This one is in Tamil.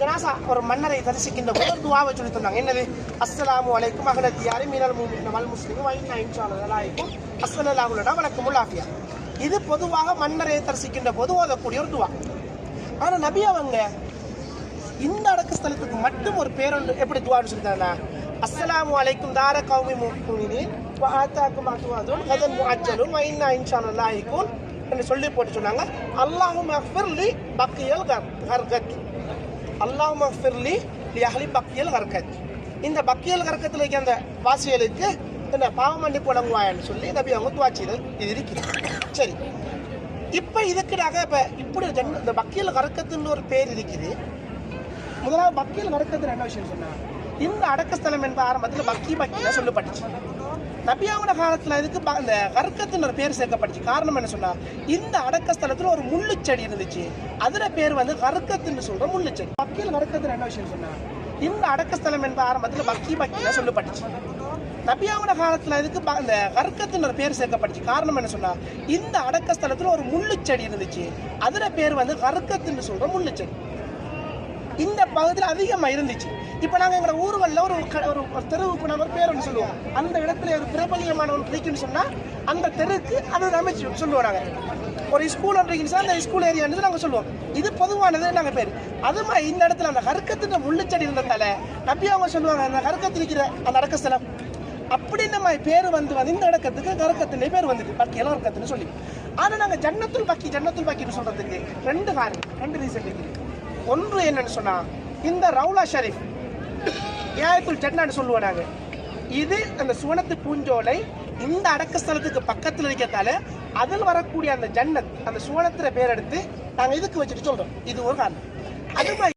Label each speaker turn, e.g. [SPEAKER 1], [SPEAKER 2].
[SPEAKER 1] ஜனாசா ஒரு மன்னரை தரிசிக்கின்ற போது ஒரு துவாவை சொல்லி தந்தாங்க. என்னது? அஸ்ஸலாமு அலைக்கும் அகலத்தி யாரி மீனல் மூமின் வல் முஸ்லீம் வைனா இன்ஷால்லாஹிக்கும் அஸ்ஸலாமுலனா வணக்கமுல் ஆஃபியா இது பொதுவாக மன்னரை தரிசிக்கின்ற போது ஓதக்கூடிய ஒரு துவா. ஆனால் நபி அவங்க இந்த அடக்க ஸ்தலத்துக்கு மட்டும் ஒரு பேரொன்று எப்படி துவான்னு சொல்லிட்டாங்க அஸ்ஸலாமு அலைக்கும் தார கௌமி முக்மினின் வஆத்தாக்கும் அத்வாதுன் கதன் முஅஜ்ஜலுன் வ என்று சொல்லி போட்டு சொன்னாங்க. அல்லாஹும் அஃபிர்லி பக்கியல் கர்கத். அல்லாஹும் அஃபிர்லி லி அஹ்லி பக்கியல் ஹர்கத் இந்த பக்கியல் ஹர்கத்தில் இருக்க அந்த வாசிகளுக்கு என்ன பாவ மன்னிப்பு வழங்குவாயன்னு சொல்லி நபி அவங்க துவா செய்தல் இது இருக்குது சரி. இப்போ இதுக்குடாக இப்போ இப்படி ஜன் இந்த பக்கியல் ஹர்கத்துன்னு ஒரு பேர் இருக்குது. முதலாவது பக்கியில் நடக்கிறது என்ன விஷயம் சொன்னாங்க இந்த அடக்கஸ்தலம் என்ப ஆரம்பத்தில் பக்கி பக்கியில சொல்லப்பட்டுச்சு. நபியாவோட காலத்தில் இதுக்கு இந்த கர்க்கத்துன்னு ஒரு பேர் சேர்க்கப்பட்டுச்சு காரணம் என்ன சொன்னால் இந்த அடக்கஸ்தலத்துல ஒரு முள்ளுச்செடி இருந்துச்சு. அதில் பேர் வந்து கர்க்கத்துன்னு சொல்கிற முள்ளுச்செடி. பக்கியில் கற்கத்துன்னு என்ன விஷயம் சொன்னால் இந்த அடக்கஸ்தலம் என்ப ஆரம்பத்தில் பக்கி பக்கியில சொல்லப்பட்டுச்சு. நபியாவோட காலத்தில் இதுக்கு இந்த கர்க்கத்துன்னு ஒரு பேர் சேர்க்கப்பட்டுச்சு காரணம் என்ன சொன்னால் இந்த அடக்கஸ்தலத்தில் ஒரு முள்ளுச்செடி இருந்துச்சு. அதில் பேர் வந்து கர்க்கத்துன்னு சொல்கிற முள்ளுச்செடி. இந்த பகுதியில் அதிகமாக இருந்துச்சு. இப்போ நாங்கள் எங்களோட ஊர்வலில் ஒரு க- ஒரு ஒரு தெருவுக்கு நம்ம பேர் ஒன்று சொல்லுவோம். அந்த இடத்துல ஒரு பிரபலியமான ஒன்று இருக்குன்னு சொன்னால் அந்த தெருக்கு அது ஒரு அமைச்சு சொல்லுவோம் நாங்கள் ஒரு ஸ்கூல் ஒன்று இருக்குன்னு அந்த ஸ்கூல் ஏரியான்னு நாங்கள் சொல்லுவோம். இது பொதுவானது நாங்கள் பேர். அது மாதிரி இந்த இடத்துல அந்த கருக்கத்தின் முள்ளுச்செடி இருந்ததால நப்பி அவங்க சொல்லுவாங்க அந்த கருக்கத்தில் இருக்கிற அந்த அடக்கஸ்தலம் அப்படின்னு மாதிரி பேர் வந்து வந்து இந்த இடக்கத்துக்கு கரக்கத்துலேயே பேர் வந்துட்டு பக்கி எல்லாம் இருக்கத்துன்னு சொல்லி. ஆனால் நாங்கள் ஜன்னத்துள் பக்கி ஜன்னத்துள் பக்கின்னு சொல்கிறதுக்கு ரெண்டு காரணம் ரெண்டு ரீசன் இருக்குது ஒன்று என்னன்னு சொன்னா இந்த ரவுலா ஷரீஃப் ஏயத்துல் ஜன்னான்னு சொல்லுவோம் நாங்க. இது அந்த சுவனத்து பூஞ்சோலை இந்த அடக்கஸ்தலத்துக்கு பக்கத்தில் பக்கத்துல இருக்கிறதால அதில் வரக்கூடிய அந்த ஜன்னத் அந்த சுவனத்துல பேர் எடுத்து நாங்க இதுக்கு வச்சுட்டு சொல்றோம். இது ஒரு காரணம். அது மாதிரி